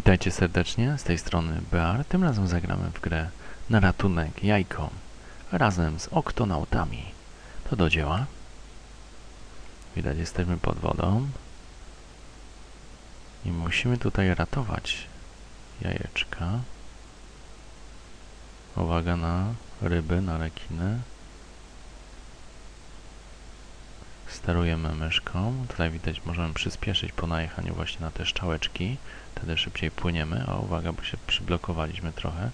Witajcie serdecznie, z tej strony Bear. Tym razem zagramy w grę na ratunek jajko razem z oktonautami. To do dzieła. Widać, jesteśmy pod wodą. I musimy tutaj ratować jajeczka. Uwaga na ryby, na rekiny. Sterujemy myszką. Tutaj widać, możemy przyspieszyć po najechaniu właśnie na te szczałeczki. Wtedy szybciej płyniemy. O, uwaga, bo się przyblokowaliśmy trochę.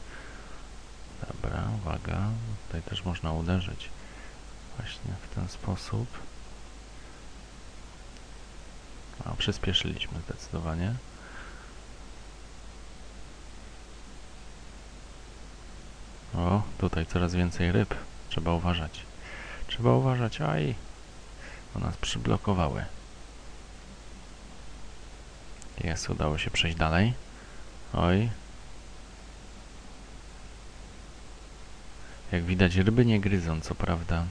Dobra, uwaga. Tutaj też można uderzyć. Właśnie w ten sposób. A, przyspieszyliśmy zdecydowanie. O, tutaj coraz więcej ryb. Trzeba uważać. Trzeba uważać. Aj, bo nas przyblokowały. Jest, udało się przejść dalej. Oj. Jak widać, ryby nie gryzą, co prawda,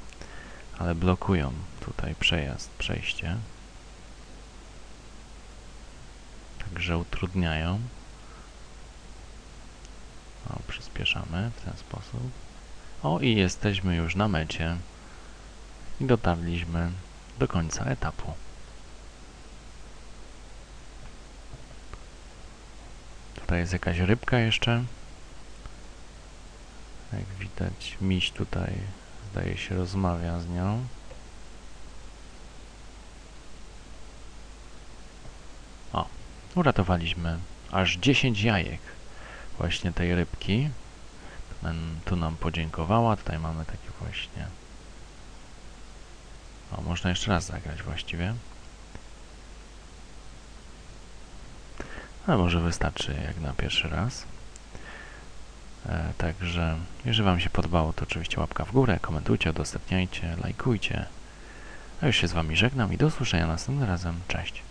ale blokują tutaj przejazd, przejście. Także utrudniają. O, przyspieszamy w ten sposób. O, i jesteśmy już na mecie. I dotarliśmy do końca etapu. Tutaj jest jakaś rybka jeszcze. Jak widać, miś tutaj zdaje się rozmawia z nią. O, uratowaliśmy aż 10 jajek właśnie tej rybki. Tu nam podziękowała. Tutaj mamy takie właśnie. Można jeszcze raz zagrać właściwie. Ale może wystarczy jak na pierwszy raz. E, także, jeżeli Wam się podobało, to oczywiście łapka w górę, komentujcie, udostępniajcie, lajkujcie. A już się z Wami żegnam i do usłyszenia następnym razem. Cześć!